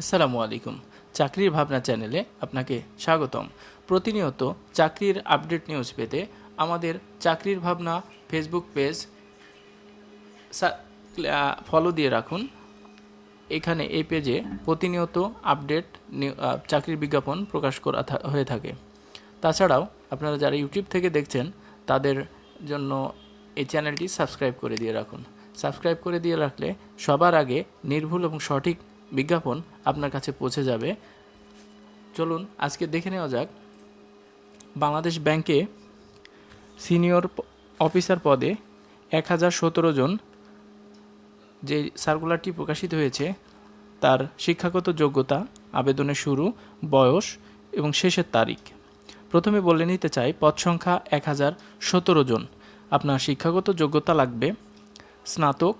আসসালামু আলাইকুম। চাকরির ভাবনা চ্যানেলে আপনাকে স্বাগতম। প্রতিনিয়ত চাকরির আপডেট নিউজ পেতে আমাদের চাকরির ভাবনা ফেসবুক পেজ ফলো দিয়ে রাখুন। এখানে এই পেজে প্রতিনিয়ত আপডেট চাকরির বিজ্ঞাপন প্রকাশ করা হয়ে থাকে। তাছাড়াও আপনারা যারা ইউটিউব থেকে দেখছেন, তাদের জন্য এই চ্যানেলটি সাবস্ক্রাইব করে দিয়ে রাখুন। সাবস্ক্রাইব করে দিয়ে রাখলে সবার আগে নির্ভুল এবং সঠিক বিজ্ঞাপন আপনার কাছে পৌঁছে যাবে। চলুন, আজকে দেখে নেওয়া যাক। বাংলাদেশ ব্যাংকে সিনিয়র অফিসার পদে এক হাজার সতেরো জন যে সার্কুলারটি প্রকাশিত হয়েছে, তার শিক্ষাগত যোগ্যতা, আবেদনের শুরু, বয়স এবং শেষের তারিখ। প্রথমে বলে নিতে চাই, পদ সংখ্যা এক হাজার সতেরো জন। আপনার শিক্ষাগত যোগ্যতা লাগবে স্নাতক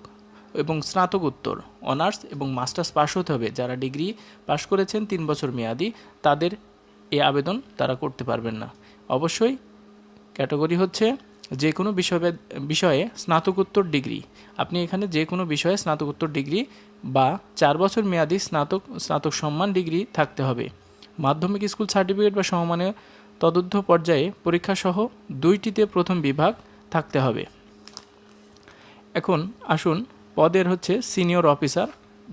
এবং স্নাতকোত্তর অনার্স এবং মাস্টার্স পাশ হতে হবে। যারা ডিগ্রি পাশ করেছেন তিন বছর মেয়াদি, তাদের এ আবেদন তারা করতে পারবেন না। অবশ্যই ক্যাটাগরি হচ্ছে যে কোনো বিষয়ে বিষয়ে স্নাতকোত্তর ডিগ্রি। আপনি এখানে যে কোনো বিষয়ে স্নাতকোত্তর ডিগ্রি বা চার বছর মেয়াদি স্নাতক স্নাতক সম্মান ডিগ্রি থাকতে হবে। মাধ্যমিক স্কুল সার্টিফিকেট বা সমমানের তদুর্ধ পর্যায়ে পরীক্ষাসহ দুইটিতে প্রথম বিভাগ থাকতে হবে। এখন আসুন পদের হচ্ছে সিনিয়র অফিসার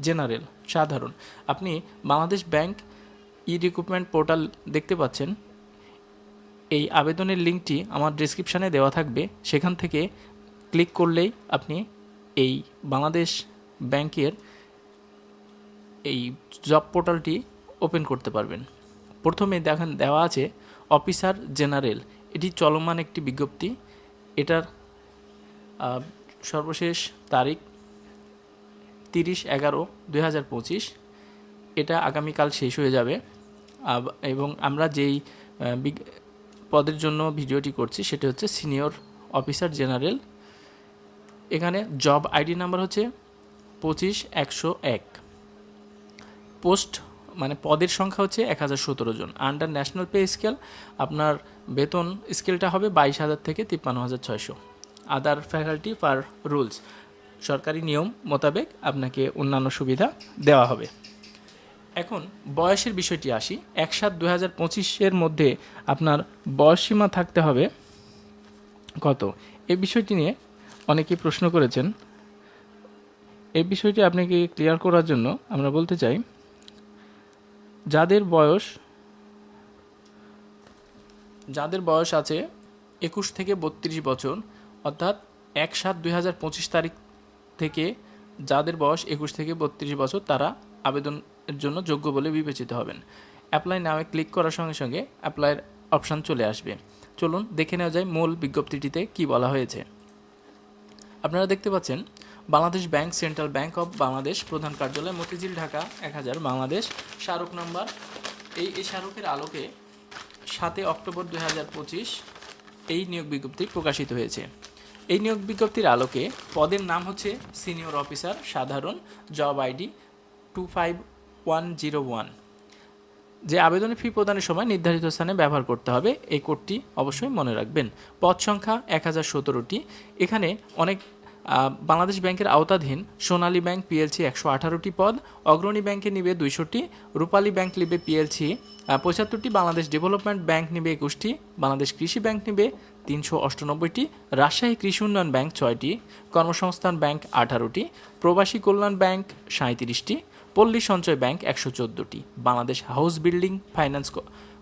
জেনারেল, সাধারণ। আপনি Bangladesh bank e recruitment portal দেখতে পাচ্ছেন। এই আবেদনের লিঙ্কটি আমার ডিসক্রিপশানে দেওয়া থাকবে। সেখান থেকে ক্লিক করলেই আপনি এই বাংলাদেশ ব্যাংকের এই জব পোর্টালটি ওপেন করতে পারবেন। প্রথমে দেখেন, দেওয়া আছে অফিসার জেনারেল। এটি চলমান একটি বিজ্ঞপ্তি। এটার সর্বশেষ তারিখ তিরিশ এগারো দুই হাজার পঁচিশ। এটা আগামীকাল শেষ হয়ে যাবে। এবং আমরা যেই পদের জন্য ভিডিওটি করছি সেটা হচ্ছে সিনিয়র অফিসার জেনারেল। এখানে জব আইডি নাম্বার হচ্ছে পঁচিশ একশো এক। পোস্ট মানে পদের সংখ্যা হচ্ছে এক হাজার সতেরো জন। আন্ডার ন্যাশনাল পে স্কেল, আপনার বেতন স্কেলটা হবে বাইশ হাজার থেকে তিপ্পান্ন হাজার ছয়শো। Other faculty per rules. সরকারি নিয়ম মোতাবেক আপনাকে অন্যান্য সুবিধা দেওয়া হবে। এখন বয়সের বিষয়টি আসি। এক সাত দু হাজার পঁচিশের মধ্যে আপনার বয়সসীমা থাকতে হবে কত? এ বিষয়টি নিয়ে অনেকে প্রশ্ন করেছেন। এই বিষয়টি আপনাকে ক্লিয়ার করার জন্য আমরা বলতে চাই, যাদের বয়স যাদের বয়স আছে একুশ থেকে বত্রিশ বছর, অর্থাৎ এক সাত দুই হাজার পঁচিশ তারিখ থেকে যাদের বয়স একুশ থেকে বত্রিশ বছর, তারা আবেদনের জন্য যোগ্য বলে বিবেচিত হবেন। অ্যাপ্লাই নামে ক্লিক করার সঙ্গে সঙ্গে অ্যাপ্লাইয়ের অপশান চলে আসবে। চলুন দেখে নেওয়া যায় মূল বিজ্ঞপ্তিটিতে কি বলা হয়েছে। আপনারা দেখতে পাচ্ছেন, Bangladesh bank, central bank of Bangladesh, প্রধান কার্যালয়, মতিঝিল, ঢাকা, এক হাজার, বাংলাদেশ। স্মারক নাম্বার এই এই স্মারকের আলোকে সাতই অক্টোবর দুই হাজার পঁচিশ এই নিয়োগ বিজ্ঞপ্তি প্রকাশিত হয়েছে। এই নিয়োগ বিজ্ঞপ্তির আলোকে পদের নাম হচ্ছে সিনিয়র অফিসার সাধারণ, job ID two five one zero one. যে আবেদনের ফি প্রদানের সময় নির্ধারিত স্থানে ব্যবহার করতে হবে, এই কোডটি অবশ্যই মনে রাখবেন। পদ সংখ্যা এক হাজার সতেরোটি। এখানে অনেক বাংলাদেশ ব্যাংকের আওতাধীন সোনালী ব্যাংক পিএলসি একশো আঠারোটি পদ, অগ্রণী ব্যাংকে নিবে দুইশোটি, রূপালী ব্যাংক নিবে পিএলসি পঁচাত্তরটি, বাংলাদেশ ডেভেলপমেন্ট ব্যাংক নিবে একুশটি, বাংলাদেশ কৃষি ব্যাংক নিবে তিনশো অষ্টানব্বইটি, রাজশাহী কৃষি উন্নয়ন ব্যাংক ছয়টি, কর্মসংস্থান ব্যাংক আঠারোটি, প্রবাসী কল্যাণ ব্যাংক সাঁত্রিশটি পল্লী সঞ্চয় ব্যাংক একশো চোদ্দোটি, Bangladesh house building finance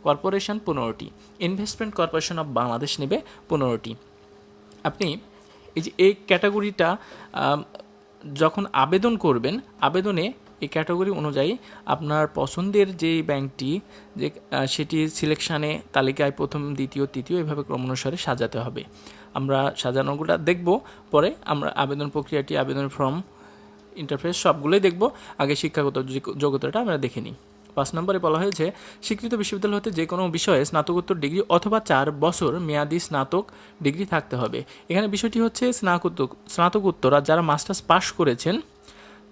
corporation পনেরোটি, ইনভেস্টমেন্ট কর্পোরেশন অব বাংলাদেশ নেবে পনেরোটি। আপনি এই যে এই ক্যাটাগরিটা যখন আবেদন করবেন, আবেদনে এই ক্যাটাগরি অনুযায়ী আপনার পছন্দের যে ব্যাংকটি, যে সেটি সিলেকশানে তালিকায় প্রথম, দ্বিতীয়, তৃতীয় এভাবে ক্রমানুসারে সাজাতে হবে। আমরা সাজানোগুলো দেখব, পরে আমরা আবেদন প্রক্রিয়াটি, আবেদন ফর্ম, ইন্টারফেস সবগুলোই দেখব। আগে শিক্ষাগত যোগ্যতাটা আমরা দেখে নিই। পাঁচ নম্বরে বলা হয়েছে, স্বীকৃত বিশ্ববিদ্যালয় হতে যে কোনো বিষয়ে স্নাতকোত্তর ডিগ্রি অথবা চার বছর মেয়াদি স্নাতক ডিগ্রি থাকতে হবে। এখানে বিষয়টি হচ্ছে স্নাতকোত্তর স্নাতকোত্তর, আর যারা মাস্টার্স পাশ করেছেন,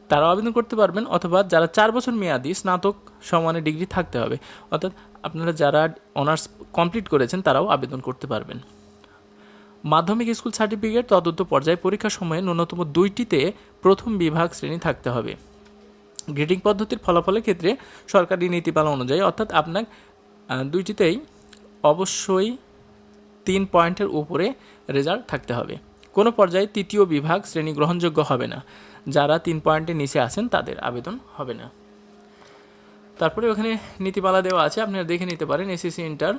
তারাও আবেদন করতে পারবেন, অথবা যারা চার বছর মেয়াদি স্নাতক সমানের ডিগ্রি থাকতে হবে। অর্থাৎ আপনারা যারা অনার্স কমপ্লিট করেছেন, তারাও আবেদন করতে পারবেন। মাধ্যমিক স্কুল সার্টিফিকেট তদন্ত পর্যায়ে পরীক্ষার সময়ে ন্যূনতম দুইটিতে প্রথম বিভাগ শ্রেণি থাকতে হবে। গ্রেডিং পদ্ধতির ফলাফলের ক্ষেত্রে সরকারি নীতিমালা অনুযায়ী, অর্থাৎ আপনার দুইটিতেই অবশ্যই তিন পয়েন্টের উপরে রেজাল্ট থাকতে হবে। কোনো পর্যায়ে তৃতীয় বিভাগ শ্রেণি গ্রহণযোগ্য হবে না। যারা তিন পয়েন্টের নিচে আছেন, তাদের আবেদন হবে না। তারপরে ওখানে নীতিমালা দেওয়া আছে, আপনারা দেখে নিতে পারেন এসিসি ইন্টার,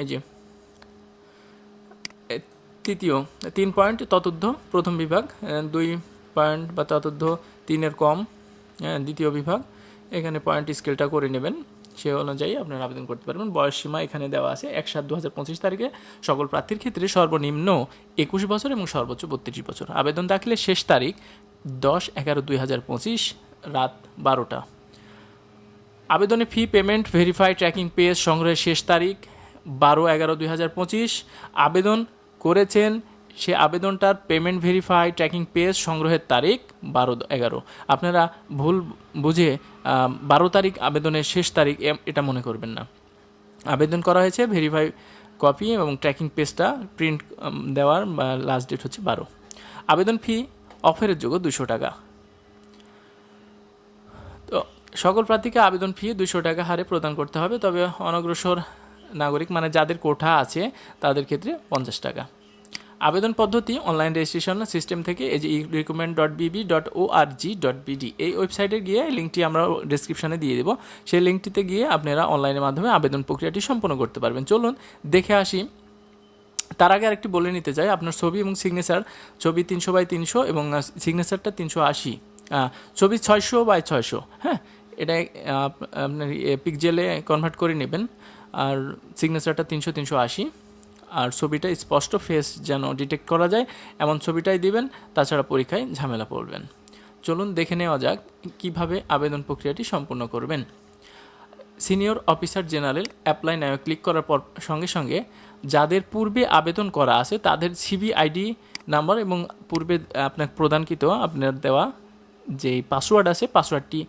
এই যে তৃতীয়, তিন পয়েন্ট ততোর্ধ প্রথম বিভাগ দুই পয়েন্ট বা ততোর্ধ তিনের কম হ্যাঁ, দ্বিতীয় বিভাগ। এখানে পয়েন্ট স্কেলটা করে নেবেন। সে অনুযায়ী আপনারা আবেদন করতে পারবেন। বয়স সীমা এখানে দেওয়া আছে এক সাত দু হাজার তারিখে। সকল প্রার্থীর ক্ষেত্রে সর্বনিম্ন একুশ বছর এবং সর্বোচ্চ বত্রিশ বছর। আবেদন দাখিলের শেষ তারিখ দশ এগারো দুই হাজার পঁচিশ রাত বারোটা। আবেদনে fee payment verify tracking page সংগ্রহের শেষ তারিখ বারো এগারো দুই হাজার পঁচিশ। আবেদন করেছেন সে আবেদনটার পেমেন্ট ভেরিফাই ট্র্যাকিং পেজ সংগ্রহের তারিখ বারো এগারো। আপনারা ভুল বুঝে বারো তারিখ আবেদনের শেষ তারিখ এটা মনে করবেন না। আবেদন করা হয়েছে ভেরিফাই কপি এবং ট্র্যাকিং পেজটা প্রিন্ট দেওয়ার লাস্ট ডেট হচ্ছে বারো। আবেদন ফি অফারের যোগ্য দুশো টাকা। তো সকল প্রার্থীকে আবেদন ফি দুশো টাকা হারে প্রদান করতে হবে, তবে অনগ্রসর নাগরিক মানে যাদের কোঠা আছে, তাদের ক্ষেত্রে পঞ্চাশ টাকা। আবেদন পদ্ধতি অনলাইন রেজিস্ট্রেশন সিস্টেম থেকে এই যে recommend dot BB dot O R G dot BD এই ওয়েবসাইটে গিয়ে লিঙ্কটি আমরা ডিসক্রিপশনে দিয়ে দেবো। সেই লিঙ্কটিতে গিয়ে আপনারা অনলাইনের মাধ্যমে আবেদন প্রক্রিয়াটি সম্পন্ন করতে পারবেন। চলুন দেখে আসি। তার আগে আরেকটি বলে নিতে চাই, আপনার ছবি এবং সিগনেচার ছবি তিনশো বাই তিনশো এবং সিগনেচারটা তিনশো আশি। ছবি ছয়শো বাই ছয়শো হ্যাঁ? এটা আপনার পিকজেলে কনভার্ট করে নেবেন। আর সিগনেচারটা তিনশো তিনশো আশি। আর ছবিটা স্পষ্ট ফেস যেন ডিটেক্ট করা যায়, এমন ছবিটাই দিবেন, তাছাড়া পরীক্ষায় ঝামেলা পড়বেন। চলুন দেখে নেওয়া যাক কীভাবে আবেদন প্রক্রিয়াটি সম্পূর্ণ করবেন। Senior officer general apply now click করার পর সঙ্গে সঙ্গে যাদের পূর্বে আবেদন করা আছে, তাদের সিবি আইডি নাম্বার এবং পূর্বে আপনার প্রদানকৃত আপনার দেওয়া যে পাসওয়ার্ড আছে পাসওয়ার্ডটি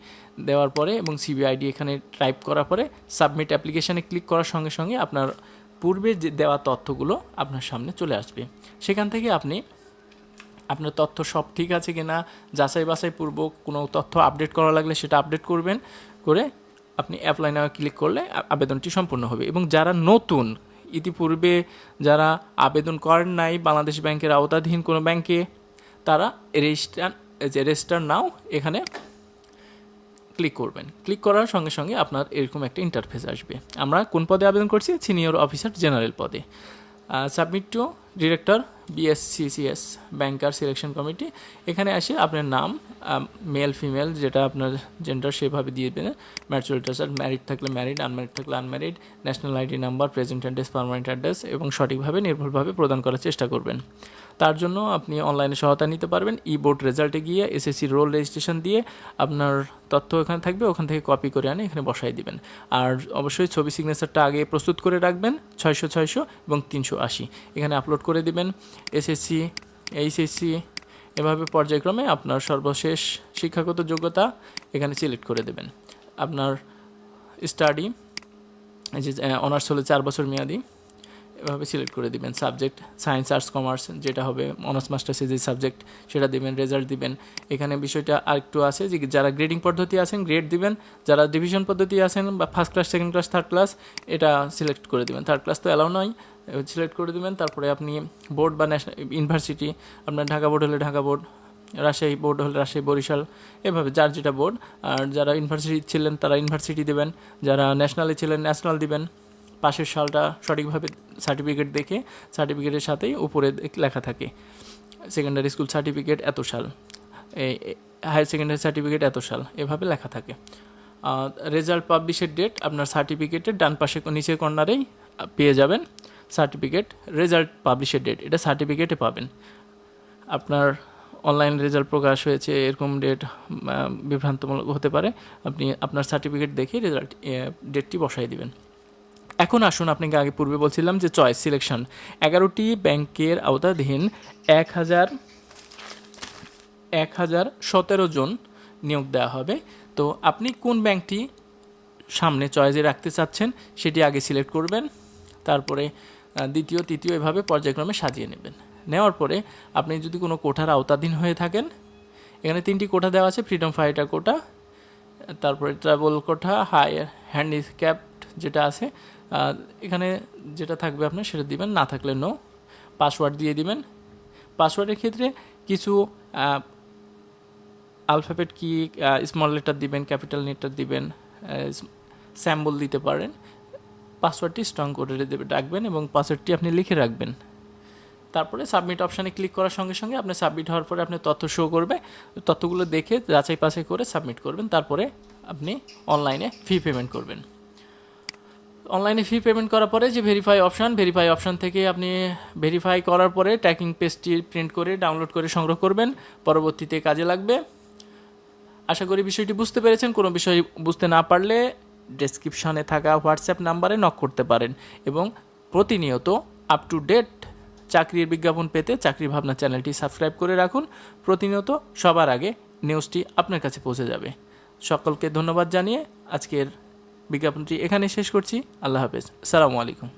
দেওয়ার পরে এবং সিবি আইডি এখানে টাইপ করার পরে সাবমিট অ্যাপ্লিকেশানে ক্লিক করার সঙ্গে সঙ্গে আপনার পূর্বে যে দেওয়া তথ্যগুলো আপনার সামনে চলে আসবে। সেখান থেকে আপনি আপনার তথ্য সব ঠিক আছে কি না যাচাই বাছাই পূর্বক কোনো তথ্য আপডেট করা লাগলে সেটা আপডেট করবেন, করে আপনি অ্যাপ্লাই নাও ক্লিক করলে আবেদনটি সম্পূর্ণ হবে। এবং যারা নতুন, ইতিপূর্বে যারা আবেদন করেন নাই, বাংলাদেশ ব্যাংকের আওতাধীন কোনো ব্যাংকে, তারা রেজিস্টার যে রেজিস্টার নাও এখানে ক্লিক করবেন। ক্লিক করার সঙ্গে সঙ্গে আপনার এরকম একটা ইন্টারফেস আসবে। আমরা কোন পদে আবেদন করছি? সিনিয়র অফিসার জেনারেল পদে। Submit to director BSCCS banker selection committee এখানে আসে আপনার নাম মেল ফিমেল যেটা আপনার জেন্ডার সেভাবে দিয়ে দেবেন ম্যাচুরিটি টাচার ম্যারিড থাকলে ম্যারিড আনম্যারিড থাকলে unmarried national ID number present address permanent address এবং সঠিকভাবে নির্ভুলভাবে প্রদান করার চেষ্টা করবেন। তার জন্য আপনি অনলাইনে সহায়তা নিতে পারবেন। ই বোর্ড রেজাল্টে গিয়ে এসএসসি রোল রেজিস্ট্রেশন দিয়ে আপনার তথ্য ওখানে থাকবে, ওখান থেকে কপি করে আনে এখানে বসাই দিবেন। আর অবশ্যই ছবি সিগনেচারটা আগে প্রস্তুত করে রাখবেন, ছয়শো ছয়শো এবং তিনশো আশি। এখানে আপলোড করে দিবেন। এসএসসি, এইচএসসি এভাবে পর্যায়ক্রমে আপনার সর্বশেষ শিক্ষাগত যোগ্যতা এখানে সিলেক্ট করে দেবেন। আপনার স্টাডি যে অনার্স হলে চার বছর মেয়াদি, এভাবে সিলেক্ট করে দিবেন। সাবজেক্ট সায়েন্স, আর্টস, কমার্স যেটা হবে, অনার্স, মাস্টার্সে যে সাবজেক্ট সেটা দিবেন, রেজাল্ট দিবেন। এখানে বিষয়টা আরেকটু আছে যে, যারা গ্রেডিং পদ্ধতি আছেন, গ্রেড দিবেন। যারা ডিভিশন পদ্ধতি আছেন বা first class second class third class এটা সিলেক্ট করে দিবেন। থার্ড ক্লাস তো অ্যালাউ নয় সিলেক্ট করে দেবেন, তারপরে আপনি বোর্ড বা ন্যাশনাল, ইউনিভার্সিটি, আপনার ঢাকা বোর্ড হলে ঢাকা বোর্ড, রাজশাহী বোর্ড হলে রাজশাহী, বরিশাল, এভাবে যার যেটা বোর্ড। আর যারা ইউনিভার্সিটি ছিলেন তারা ইউনিভার্সিটি দেবেন, যারা ন্যাশনালে ছিলেন ন্যাশনাল দিবেন। পাশের সালটা সঠিকভাবে সার্টিফিকেট দেখে সার্টিফিকেটের সাথেই উপরে লেখা থাকে, সেকেন্ডারি স্কুল সার্টিফিকেট এত সাল হায়ার সেকেন্ডারি সার্টিফিকেট এত সাল, এভাবে লেখা থাকে। রেজাল্ট পাবলিশের ডেট আপনার সার্টিফিকেটের ডান পাশে, নিচের কর্নারেই পেয়ে যাবেন। সার্টিফিকেট রেজাল্ট পাবলিশের ডেট এটা সার্টিফিকেটে পাবেন। আপনার অনলাইন রেজাল্ট প্রকাশ হয়েছে, এরকম ডেট বিভ্রান্তমূলক হতে পারে, আপনি আপনার সার্টিফিকেট দেখে রেজাল্ট ডেটটি বসাই দিবেন। এখন আসুন, আপনাকে আগে পূর্বে বলছিলাম যে চয়েস সিলেকশন এগারোটি ব্যাংকের আওতাধীন এক হাজার এক হাজার সতেরো জন নিয়োগ দেওয়া হবে। তো আপনি কোন ব্যাংকটি সামনে চয়েসে রাখতে চাচ্ছেন, সেটি আগে সিলেক্ট করবেন। তারপরে দ্বিতীয়, তৃতীয় এভাবে পর্যায়ক্রমে সাজিয়ে নেবেন। নেওয়ার পরে আপনি যদি কোনো কোঠার আওতাধীন হয়ে থাকেন, এখানে তিনটি কোঠা দেওয়া আছে ফ্রিডম ফাইটার কোটা তারপরে ট্রাভেল কোঠা হাই হ্যান্ডিক্যাপড যেটা আছে এখানে যেটা থাকবে আপনার সেটা দিবেন, না থাকলে নো পাসওয়ার্ড দিয়ে দিবেন। পাসওয়ার্ডের ক্ষেত্রে কিছু আলফাবেট কি স্মল লেটার দিবেন ক্যাপিটাল লেটার দিবেন স্যাম্বল দিতে পারেন। পাসওয়ার্ডটি স্ট্রং করে দেবে রাখবেন এবং পাসওয়ার্ডটি আপনি লিখে রাখবেন। তারপরে সাবমিট অপশানে ক্লিক করার সঙ্গে সঙ্গে আপনি সাবমিট হওয়ার পরে আপনার তথ্য শো করবে। তথ্যগুলো দেখে যাচাই পাচাই করে সাবমিট করবেন, তারপরে আপনি অনলাইনে ফি পেমেন্ট করবেন। অনলাইনে ফি পেমেন্ট করার পরে যে ভেরিফাই অপশান ভেরিফাই অপশান থেকে আপনি ভেরিফাই করার পরে ট্র্যাকিং পেজটি প্রিন্ট করে ডাউনলোড করে সংগ্রহ করবেন, পরবর্তীতে কাজে লাগবে। আশা করি বিষয়টি বুঝতে পেরেছেন। কোনো বিষয় বুঝতে না পারলে ডেসক্রিপশনে থাকা হোয়াটসঅ্যাপ নাম্বারে নক করতে পারেন এবং প্রতিনিয়ত আপ টু ডেট চাকরির বিজ্ঞাপন পেতে চাকরি ভাবনা চ্যানেলটি সাবস্ক্রাইব করে রাখুন। প্রতিনিয়ত সবার আগে নিউজটি আপনার কাছে পৌঁছে যাবে। সকলকে ধন্যবাদ জানিয়ে আজকের বিজ্ঞাপনটি এখানে শেষ করছি। আল্লাহ হাফেজ। সালামু আলাইকুম।